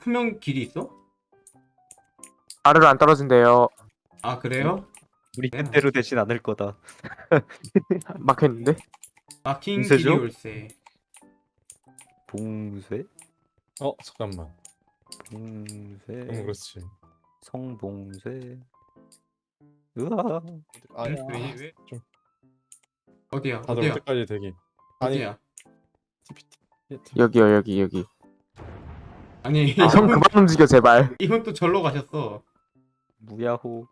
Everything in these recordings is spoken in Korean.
투명 길이 있어? 아래로 안 떨어진대요. 아 그래요? 우리 네. 뜻대로 되진 않을 거다. 막혔는데? 인쇄죠? 길이 올세. 봉쇄? 어 잠깐만. 봉쇄. 응 그렇지. 성봉쇄. 으아. 아니 응? 왜, 왜? 좀 어디야? 다들 어디야? 어디까지 되기. 아니 어디야? TPT. TPT. 여기요, 여기, 여기. 아니 아, 형 그만 움직여, 제발. 이분 또 절로 가셨어. 무야호.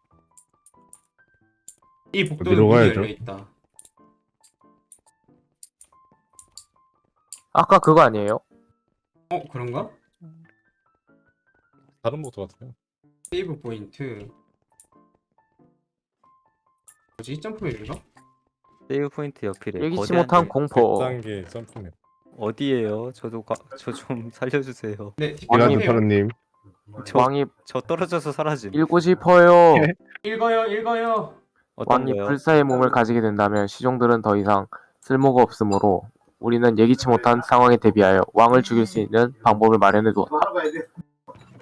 이 복도는 어디로 문이 가야죠? 열려 있다. 아까 그거 아니에요? 어 그런가? 다른 모드 같아요. 세이브 포인트. 뭐지? 점프 맵인가? 세이브 포인트 옆이래. 거대한 못한 데. 공포. 1단계 점프맵. 어디에요? 저도 저 좀 살려주세요. 네. 사람님 저, 왕이 저 떨어져서 사라짐. 읽고 싶어요. 읽어요, 읽어요. 어떤 왕이 거요? 불사의 몸을 가지게 된다면 시종들은 더 이상 쓸모가 없으므로 우리는 예기치 못한 상황에 대비하여 왕을 죽일 수 있는 방법을 마련해 두었다.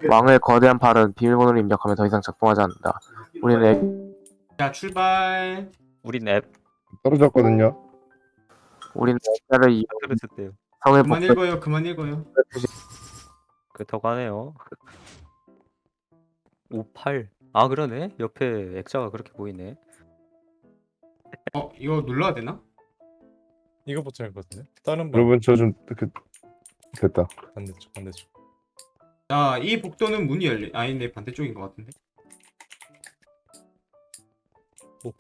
왕의 거대한 팔은 비밀번호를 입력하면 더 이상 작동하지 않는다. 우리는 애- 자 출발. 우린 앱 떨어졌거든요. 우리는 액자를 이용 들었었대요. 성을 그만 복사 읽어요, 그만 읽어요. 그렇다고 하네요. 58. 아 그러네. 옆에 액자가 그렇게 보이네. 어 이거 눌러야 되나? 이거 버튼 있거든요. 다른 방 여러분 저 좀 그 됐다. 반대쪽 반대쪽. 자, 이 복도는 문이 열리. 아닌데 반대쪽인 것 같은데.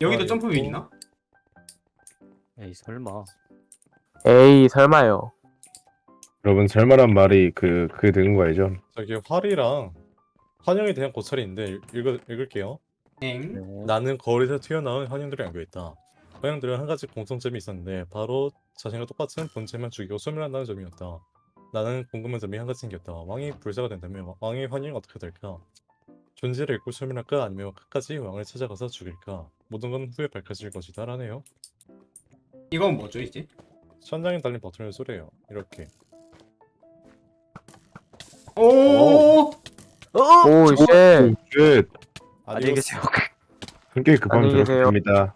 여기도 있고. 있나? 에이 설마. 에이 설마요. 여러분 설마란 말이 그 그게 되는 거 알죠? 저기 활이랑 환영에 대한 고찰이 있는데 읽, 읽을, 읽을게요. 엥. 네. 나는 거울에서 튀어나온 환영들이 안겨 있다. 환영들은 한 가지 공통점이 있었는데 바로 자신과 똑같은 본체만 죽이고 소멸한다는 점이었다. 나는 궁금한 점이 한 가지 생겼다. 왕이 불사가 된다면 왕의 환영이 어떻게 될까? 존재를 잃고 소멸할까 아니면 끝까지 왕을 찾아가서 죽일까? 모든 건 후에 밝혀질 것이다 라네요. 이건 뭐죠 이제? 천장에 달린 버튼을 소리해요. 이렇게. 오. 오 쉣. 끝. 안녕히 계세요. 함께 급하면 안녕히 계세요. 들어갑니다.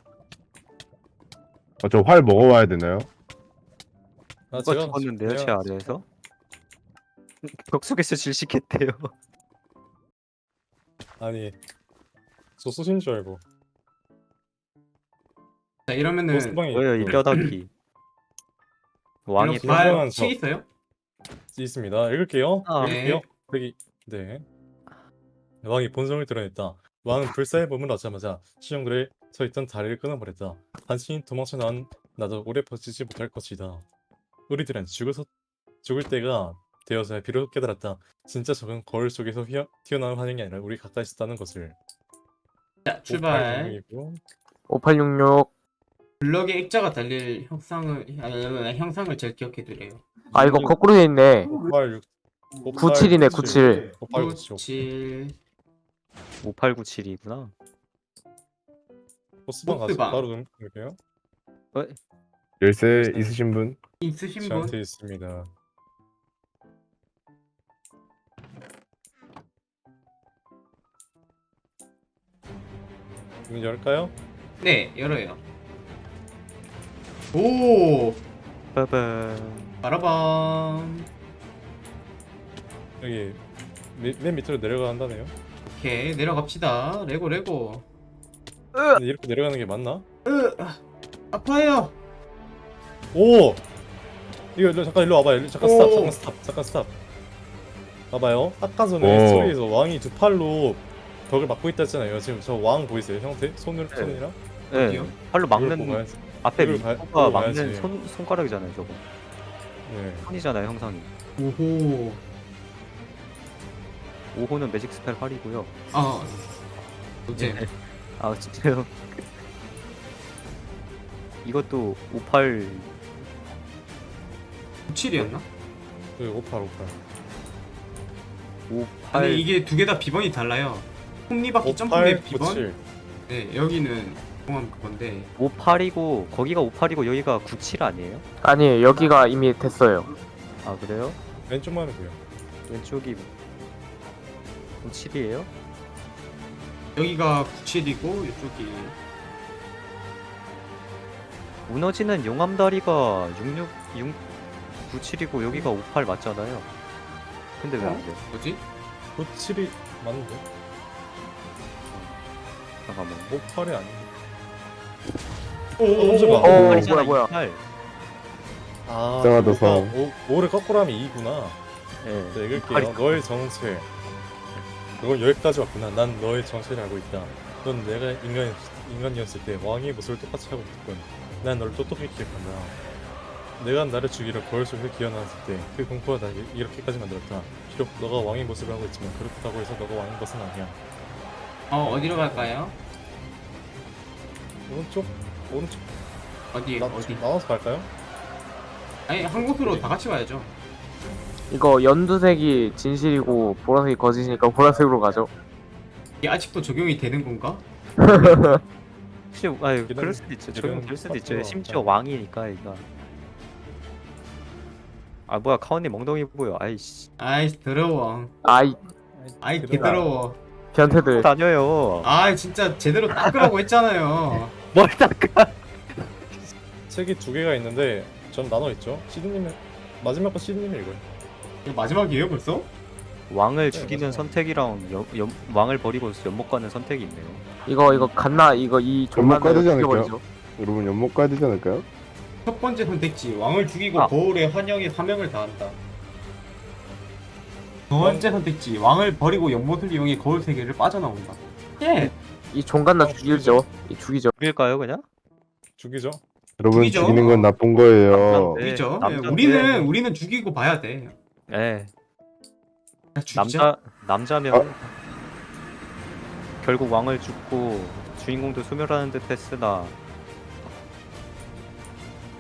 어, 저 활 먹어와야 되나요? 아, 누가 제가- 죽었는데요? 제 아래에서? 벽 속에서 질식했대요. 아니 저 쏘신 줄 알고. 자 이러면은 보스방이 뭐예요 이 뼈다귀. 왕이 이렇게 발 저- 치 있어요? 있습니다. 읽을게요. 아. 읽을게요. 여기 네. 왕이 본성을 드러냈다. 왕은 불사의 몸을 얻자마자 시종들의 서 있던 다리를 끊어버렸다. 한신이 도망쳐 나온 나도 오래 버티지 못할 것이다. 우리들은 죽어서 죽을 때가 되어서야 비로소 깨달았다. 진짜 저건 거울 속에서 휘어, 튀어나온 환영이 아니라 우리 가까이 있었다는 것을. 자 출발. 오팔 5866. 블럭에 액자가 달릴 형상을 아, 형상을 잘 기억해 두래요. 아 이거 거꾸로 돼 있네. 58, 97 이네 97. 5897. 97. 5897이구나. 보스방 가서 보스방. 바로 읽을게요. 열쇠 있으신 분? 있으신 분? 저한테 있습니다. 문 열까요? 네 열어요. 오. 빠밤. 바라밤. 여기 미, 맨 밑으로 내려간다네요. 오케이 내려갑시다. 레고 레고. 근데 이렇게 내려가는 게 맞나? 으 아, 아파요. 오! 이거 일로 잠깐 일로 와봐요. 일로 잠깐 오. 스탑, 잠깐 스탑, 잠깐 스탑. 봐봐요. 아까 전에 오. 스토리에서 왕이 두 팔로 벽을 막고 있다 했잖아요. 지금 저 왕 보이세요? 형태? 손으로 네. 손이랑? 네. 어디요? 팔로 이걸 막는 보고 가야지. 앞에 미소가 이걸 막는. 손 손가락이잖아요 저거. 네. 손이잖아요 형상이. 오호. 5호는 매직 스펠 활이고요. 아. 이제 네. 아 진짜요? 이것도 58 97이었나? 그 58, 58. 58 아니 이게 두 개 다 비번이 달라요. 톱니바퀴 58, 점프맵 비번. 97. 네 여기는 공항 그건데. 58이고 거기가 58이고 여기가 97 아니에요? 아니 여기가 이미 됐어요. 아 그래요? 왼쪽만 해도요. 왼쪽이 57이에요? 여기가 97이고 이쪽이 무너지는 용암다리가 66, 6, 97이고 여기가 58 맞잖아요. 근데 왜 안 돼? 뭐지? 97이 맞는데? 잠깐만. 58이 아닌데. 오, 어, 잠시만. 어, 뭐야, 58이잖아, 뭐야. 28. 아, 이상하다, 그러니까 성. 오, 5를 거꾸로 하면 2구나. 예. 네, 읽을게요. 팔이- 너의 정체. 그건 여기까지 왔구나. 난 너의 정체를 알고 있다. 넌 내가 인간 인간이었을 때 왕의 모습을 똑같이 하고 있었군. 난 너를 똑똑히 기억한다. 내가 나를 죽이려 거울 속에서 기어나왔을 때 그 공포가 날 이렇게까지 만들었다. 비록 너가 왕의 모습을 하고 있지만 그렇다고 해서 너가 왕인 것은 아니야. 어 어디로 갈까요? 오른쪽 오른쪽 어디 나, 어디? 나와서 갈까요? 아니 한 곳으로 다 같이 가야죠. 이거 연두색이 진실이고 보라색이 거짓이니까 보라색으로 가죠. 이게 아직도 적용이 되는 건가? 혹시 아유 그럴 수도 있죠. 적용 될 수도 있죠. 기다려- 심지어 왕이니까 이거. 아 뭐야 카원님 엉덩이 보여. 아이씨. 아이 더러워. 아이 아이 개더러워. 변태들. 다녀요. 아 진짜 제대로 닦으라고 했잖아요. 뭘 닦아? 책이 두 개가 있는데 전 나눠 있죠. 시드님 마지막 거 시드님 읽어요. 이거 마지막이에요 벌써? 왕을 네, 죽이는 맞아요. 선택이랑 연, 연, 왕을 버리고 연못 가는 선택이 있네요. 이거 이거 갓나 이거 이 연못 가야 되지 않을까요? 죽여버리죠. 여러분 연못 가야 되지 않을까요? 첫 번째 선택지 왕을 죽이고 아. 거울의 환영의 사명을 다한다. 두 번째 선택지 왕을 버리고 연못을 이용해 거울 세계를 빠져나온다. 예. 이 종갓나 어, 죽이죠. 이 죽이죠. 죽일까요 그냥? 죽이죠. 여러분 죽이죠. 죽이는 건 나쁜 거예요. 네, 죽이죠. 예, 남자인데. 우리는 우리는 죽이고 봐야 돼. 예. 남자 남자면 결국 왕을 죽고 주인공도 소멸하는 듯 했으나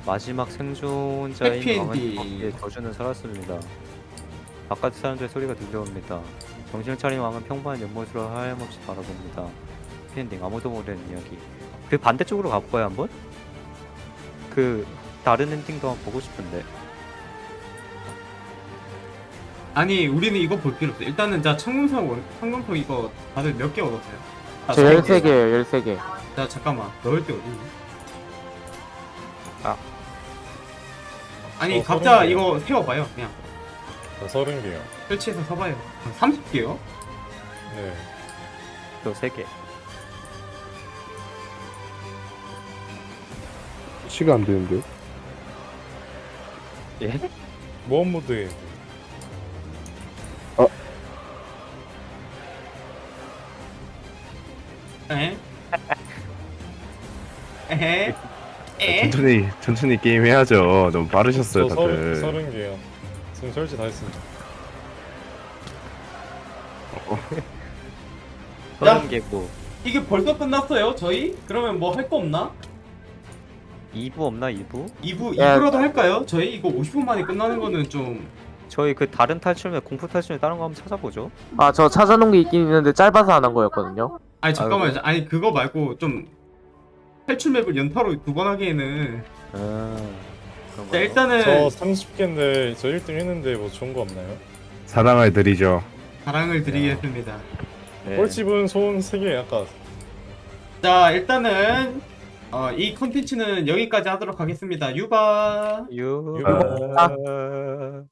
마지막 생존자인 해피엔딩. 왕은 저주는 살았습니다. 바깥 사람들의 소리가 들려옵니다. 정신을 차린 왕은 평범한 연못으로 하염없이 바라봅니다. 해피엔딩 아무도 모르는 이야기. 그 반대쪽으로 가볼까요 한번? 그 다른 엔딩도 한번 보고 싶은데. 아니 우리는 이거 볼 필요 없어. 일단은 자 청금석 원- 청금석 이거 다들 몇 개 얻었어요? 아, 저세 개. 13개예요. 13개. 자 잠깐만 넣을 때 어디 있니? 아. 아니 어, 각자 서른 개요. 이거 세워봐요 그냥 저 서른 개요. 설치해서 서봐요 30개요? 네. 또 3개. 시가 안 되는데요? 예? 모험 모드에 에? 에헤? 에? 천천히 천천히 게임 해야죠. 너무 빠르셨어요 저 서른 다들. 서른 개요. 지금 설치 다 했습니다. 서른 개고 이게 벌써 끝났어요 저희? 그러면 뭐 할 거 없나? 2부 없나 2부? 2부 야. 2부라도 할까요? 저희 이거 50분 만에 끝나는 거는 좀 저희 그 다른 탈출맵 공포 탈출맵 다른 거 한번 찾아보죠. 아 저 찾아놓은 게 있긴 있는데 짧아서 안 한 거였거든요. 아니 잠깐만요 아니 그거 말고 좀 탈출 맵을 연타로 두 번 하기에는 음, 그런 자? 일단은 저 30개인데 저 1등 했는데 뭐 좋은 거 없나요? 사랑을 드리죠. 사랑을 드리겠습니다 네. 꼴찌분 손 3개 아까 자 일단은 어, 이 컨텐츠는 여기까지 하도록 하겠습니다 유바 유. 유바.